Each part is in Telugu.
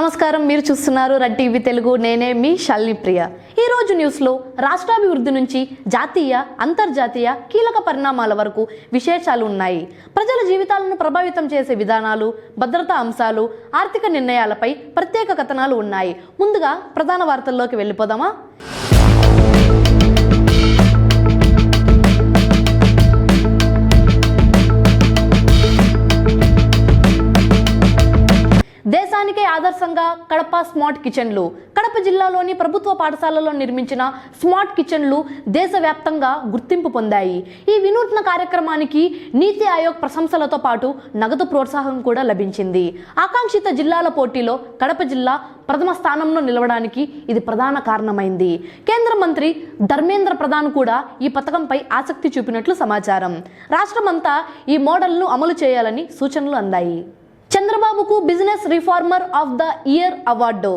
నమస్కారం మీరు చూస్తున్నారు రెడ్ టీవీ తెలుగు. నేనే మీ షల్ని ప్రియ. ఈరోజు న్యూస్లో రాష్ట్రాభివృద్ధి నుంచి జాతీయ అంతర్జాతీయ కీలక పరిణామాల వరకు విశేషాలు ఉన్నాయి. ప్రజల జీవితాలను ప్రభావితం చేసే విధానాలు భద్రతా అంశాలు ఆర్థిక నిర్ణయాలపై ప్రత్యేక కథనాలు ఉన్నాయి. ముందుగా ప్రధాన వార్తల్లోకి వెళ్ళిపోదామా? స్మార్ట్ కిచెన్లు. కడప జిల్లాలోని ప్రభుత్వ పాఠశాలలో నిర్మించిన స్మార్ట్ కిచెన్లు దేశవ్యాప్తంగా గుర్తింపు పొందాయి. ఈ వినూత్న కార్యక్రమానికి నీతి ఆయోగ్ ప్రశంసలతో పాటు నగదు ప్రోత్సాహం కూడా లభించింది. ఆకాంక్షిత జిల్లాల పోటీలో కడప జిల్లా ప్రథమ స్థానంలో నిలవడానికి ఇది ప్రధాన కారణమైంది. కేంద్ర మంత్రి ధర్మేంద్ర ప్రధాన్ కూడా ఈ పథకంపై ఆసక్తి చూపినట్లు సమాచారం. రాష్ట్రమంతా ఈ మోడల్ను అమలు చేయాలని సూచనలు అందాయి. చంద్రబాబుకు business reformer of the year award.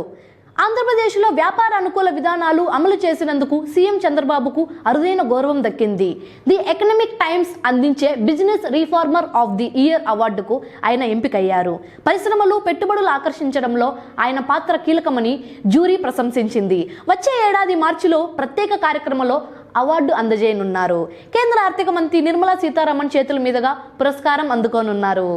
ఆంధ్రప్రదేశ్లో వ్యాపార అనుకూల విధానాలు అమలు చేసినందుకు సీఎం చంద్రబాబుకు అరుదైన గౌరవం దక్కింది. ది ఎకనమిక్ టైమ్స్ అందించే business reformer of the year అవార్డుకు ఆయన ఎంపికయ్యారు. పరిశ్రమలు పెట్టుబడులు ఆకర్షించడంలో ఆయన పాత్ర కీలకమని జ్యూరీ ప్రశంసించింది. వచ్చే ఏడాది మార్చిలో ప్రత్యేక కార్యక్రమంలో అవార్డు అందజేయనున్నారు. కేంద్ర ఆర్థిక మంత్రి నిర్మలా సీతారామన్ చేతుల మీదుగా పురస్కారం అందుకోనున్నారు.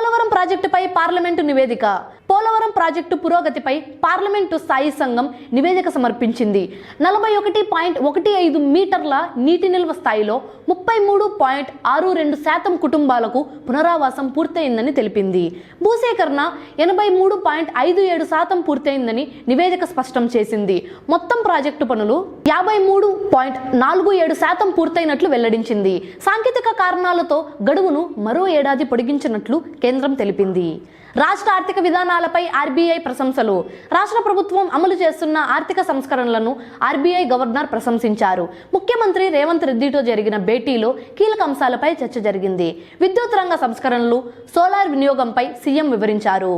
పోలవరం ప్రాజెక్టుపై పార్లమెంటు నివేదిక పోలవరం ప్రాజెక్టు పురోగతిపై పార్లమెంటు స్థాయి సంఘం నివేదిక సమర్పించింది. నలభై ఒకటి పాయింట్ ఒకటి ఐదు మీటర్ల నీటి నిల్వ స్థాయిలో ముప్పై మూడు పాయింట్ ఆరు రెండు శాతం కుటుంబాలకు పునరావాసం పూర్తయిందని తెలిపింది. భూసేకరణ ఎనభై మూడు పాయింట్ ఐదు ఏడు శాతం పూర్తయిందని నివేదిక స్పష్టం చేసింది. మొత్తం ప్రాజెక్టు పనులు యాభై మూడు పాయింట్ నాలుగు ఏడు శాతం పూర్తయినట్లు వెల్లడించింది. సాంకేతిక కారణాలతో గడువును మరో ఏడాది పొడిగించినట్లు కేంద్రం తెలిపింది. రాష్ట్ర ఆర్థిక విధానాలపై ఆర్బీఐ ప్రశంసలు. రాష్ట్ర ప్రభుత్వం అమలు చేస్తున్న ఆర్థిక సంస్కరణలను ఆర్బీఐ గవర్నర్ ప్రశంసించారు. ముఖ్యమంత్రి రేవంత్ రెడ్డితో జరిగిన భేటీలో కీలక అంశాలపై చర్చ జరిగింది. విద్యుత్ రంగ సంస్కరణలు సోలార్ వినియోగంపై సీఎం వివరించారు.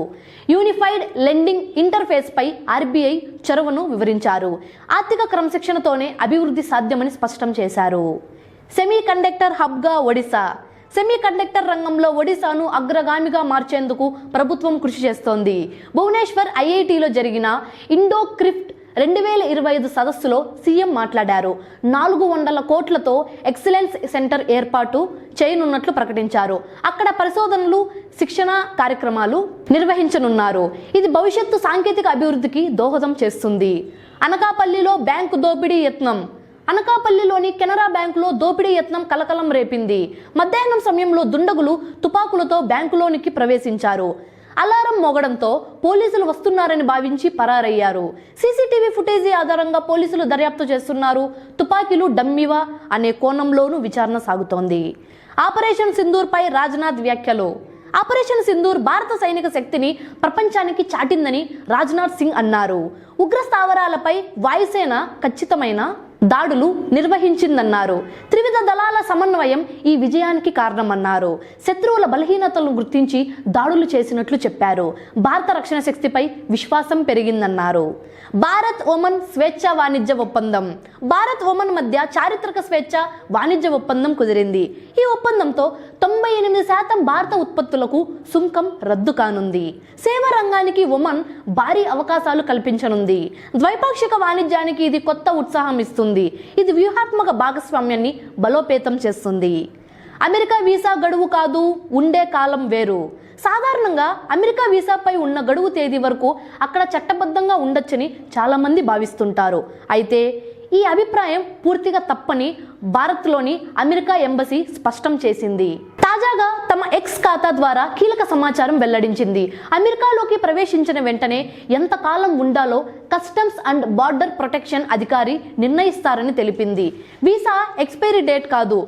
యూనిఫైడ్ లెండింగ్ ఇంటర్ఫేస్ పై ఆర్బీఐ చొరవను వివరించారు. ఆర్థిక క్రమశిక్షణతోనే అభివృద్ధి సాధ్యమని స్పష్టం చేశారు. సెమీ కండక్టర్ హబ్గా ఒడిశా. సెమీకండక్టర్ రంగంలో ఒడిశాను అగ్రగామిగా మార్చేందుకు ప్రభుత్వం కృషి చేస్తోంది. భువనేశ్వర్ ఐఐటిలో జరిగిన ఇండో క్రిఫ్ట్ రెండు వేల ఇరవై ఐదు సదస్సులో సీఎం మాట్లాడారు. నాలుగు వందల కోట్లతో ఎక్సలెన్స్ సెంటర్ ఏర్పాటు చేయనున్నట్లు ప్రకటించారు. అక్కడ పరిశోధనలు శిక్షణ కార్యక్రమాలు నిర్వహించనున్నారు. ఇది భవిష్యత్తు సాంకేతిక అభివృద్ధికి దోహదం చేస్తుంది. అనకాపల్లిలో బ్యాంకు దోపిడీ యత్నం. అనకాపల్లిలోని కెనరా బ్యాంకులో దోపిడీ యత్నం కలకలం రేపింది. మధ్యాహ్నం సమయంలో దుండగులు తుపాకులతో బ్యాంకులోనికి ప్రవేశించారు. అలారం మోగడంతో పోలీసులు వస్తున్నారని భావించి పరారయ్యారు. సీసీటీవీ ఫుటేజీ ఆధారంగా పోలీసులు దర్యాప్తు చేస్తున్నారు. తుపాకీలు డమ్మివా అనే కోణంలోనూ విచారణ సాగుతోంది. ఆపరేషన్ సింధూర్పై రాజ్నాథ్ వ్యాఖ్యలు. ఆపరేషన్ సింధూర్ భారత సైనిక శక్తిని ప్రపంచానికి చాటిందని రాజ్నాథ్ సింగ్ అన్నారు. ఉగ్ర స్థావరాలపై వాయుసేన ఖచ్చితమైన? దాడులు నిర్వహించిందన్నారు. త్రివిధ దళాల సమన్వయం ఈ విజయానికి కారణమన్నారు. శత్రువుల బలహీనతలను గుర్తించి దాడులు చేసినట్లు చెప్పారు. భారత రక్షణ శక్తిపై విశ్వాసం పెరిగిందన్నారు. భారత్ ఒమన్ స్వేచ్ఛ వాణిజ్య ఒప్పందం. భారత్ ఒమన్ మధ్య చారిత్రక స్వేచ్ఛ వాణిజ్య ఒప్పందం కుదిరింది. ఈ ఒప్పందంతో తొంభై ఎనిమిది శాతం భారత ఉత్పత్తులకు సుంకం రద్దు కానుంది. సేవా రంగానికి ఒమన్ భారీ అవకాశాలు కల్పించనుంది. ద్వైపాక్షిక వాణిజ్యానికి ఇది కొత్త ఉత్సాహం ఇస్తుంది. ఇది వ్యూహాత్మక భాగస్వామ్యాన్ని బలోపేతం చేస్తుంది. అమెరికా వీసా గడువు కాదు ఉండే కాలం వేరు. సాధారణంగా అమెరికా వీసాపై ఉన్న గడువు తేదీ వరకు అక్కడ చట్టబద్ధంగా ఉండొచ్చని చాలామంది భావిస్తుంటారు. అయితే ఈ అభిప్రాయం పూర్తిగా తప్పని భారత్లోని అమెరికా ఎంబసీ స్పష్టం చేసింది. తాజాగా తమ ఎక్స్ ఖాతా ద్వారా కీలక సమాచారం వెల్లడించింది. అమెరికాలోకి ప్రవేశించిన వెంటనే ఎంతకాలం ఉండాలో కస్టమ్స్ అండ్ బార్డర్ ప్రొటెక్షన్ అధికారి నిర్ణయిస్తారని తెలిపింది. వీసా ఎక్స్పైరీ డేట్ కాదు.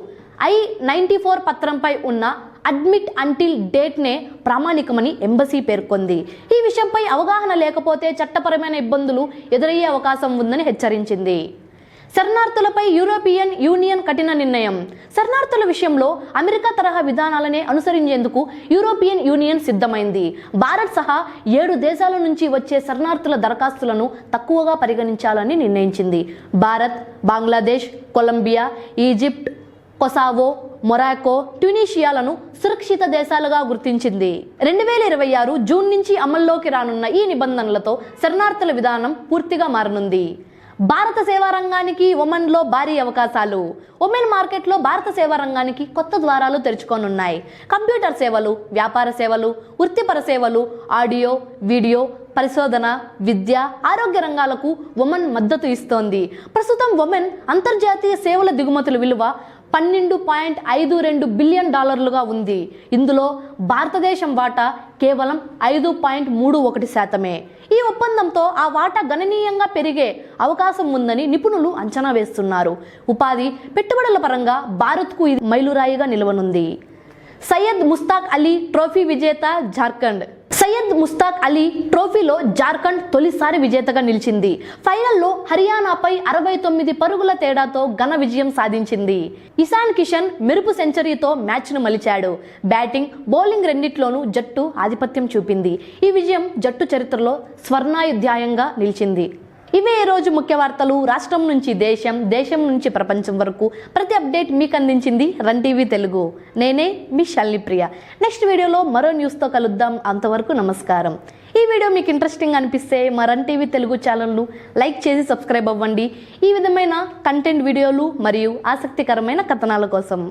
ఐ నైంటీ ఫోర్ పత్రంపై ఉన్న అడ్మిట్ అంటిల్ డేట్నే ప్రామాణికమని ఎంబసీ పేర్కొంది. ఈ విషయంపై అవగాహన లేకపోతే చట్టపరమైన ఇబ్బందులు ఎదురయ్యే అవకాశం ఉందని హెచ్చరించింది. శరణార్థులపై యూరోపియన్ యూనియన్ కఠిన నిర్ణయం. శరణార్థుల విషయంలో అమెరికా తరహా విధానాలనే అనుసరించేందుకు యూరోపియన్ యూనియన్ సిద్ధమైంది. భారత్ సహా ఏడు దేశాల నుంచి వచ్చే శరణార్థుల దరఖాస్తులను తక్కువగా పరిగణించాలని నిర్ణయించింది. Bharat Bangladesh Colombia Egypt Kosovo Morocco ట్యునీషియాలను సురక్షిత దేశాలుగా గుర్తించింది. రెండు వేల ఇరవై ఆరు జూన్ నుంచి అమల్లోకి రానున్న ఈ నిబంధనలతో శరణార్థుల విధానం పూర్తిగా మారనుంది. భారత సేవా రంగానికి ఉమెన్లో భారీ అవకాశాలు. ఉమెన్ మార్కెట్లో భారత సేవా రంగానికి కొత్త ద్వారాలు తెరుచుకోనున్నాయి. కంప్యూటర్ సేవలు వ్యాపార సేవలు వృత్తిపర సేవలు ఆడియో వీడియో పరిశోధన విద్య ఆరోగ్య రంగాలకు ఉమెన్ మద్దతు ఇస్తోంది. ప్రస్తుతం ఉమెన్ అంతర్జాతీయ సేవల దిగుమతుల విలువ పన్నెండు పాయింట్ ఐదు రెండు బిలియన్ డాలర్లుగా ఉంది. ఇందులో భారతదేశం వాటా కేవలం ఐదు పాయింట్ మూడు ఒకటి శాతమే. ఈ ఒప్పందంతో ఆ వాటా గణనీయంగా పెరిగే అవకాశం ఉందని నిపుణులు అంచనా వేస్తున్నారు. ఉపాధి పెట్టుబడుల పరంగా భారత్కు ఇది మైలురాయిగా నిలవనుంది. సయ్యద్ ముస్తాక్ అలీ ట్రోఫీ విజేత జార్ఖండ్ సయ్యద్ ముస్తాక్ అలీ ట్రోఫీలో జార్ఖండ్ తొలిసారి విజేతగా నిలిచింది. ఫైనల్లో హర్యానాపై అరవై తొమ్మిది పరుగుల తేడాతో ఘన విజయం సాధించింది. ఇషాన్ కిషన్ మెరుపు సెంచరీతో మ్యాచ్ను మలిచాడు. బ్యాటింగ్ బౌలింగ్ రెండిట్లోనూ జట్టు ఆధిపత్యం చూపింది. ఈ విజయం జట్టు చరిత్రలో స్వర్ణాయుధ్యాయంగా నిలిచింది. ఇవే ఈ రోజు ముఖ్య వార్తలు. రాష్ట్రం నుంచి దేశం దేశం నుంచి ప్రపంచం వరకు ప్రతి అప్డేట్ మీకు అందించింది రన్ టీవీ తెలుగు. నేనే మీ షల్ని ప్రియ. నెక్స్ట్ వీడియోలో మరో న్యూస్తో కలుద్దాం. అంతవరకు నమస్కారం. ఈ వీడియో మీకు ఇంట్రెస్టింగ్ అనిపిస్తే మా రన్ టీవీ తెలుగు ఛానల్ను లైక్ చేసి సబ్స్క్రైబ్ అవ్వండి. ఈ విధమైన కంటెంట్ వీడియోలు మరియు ఆసక్తికరమైన కథనాల కోసం.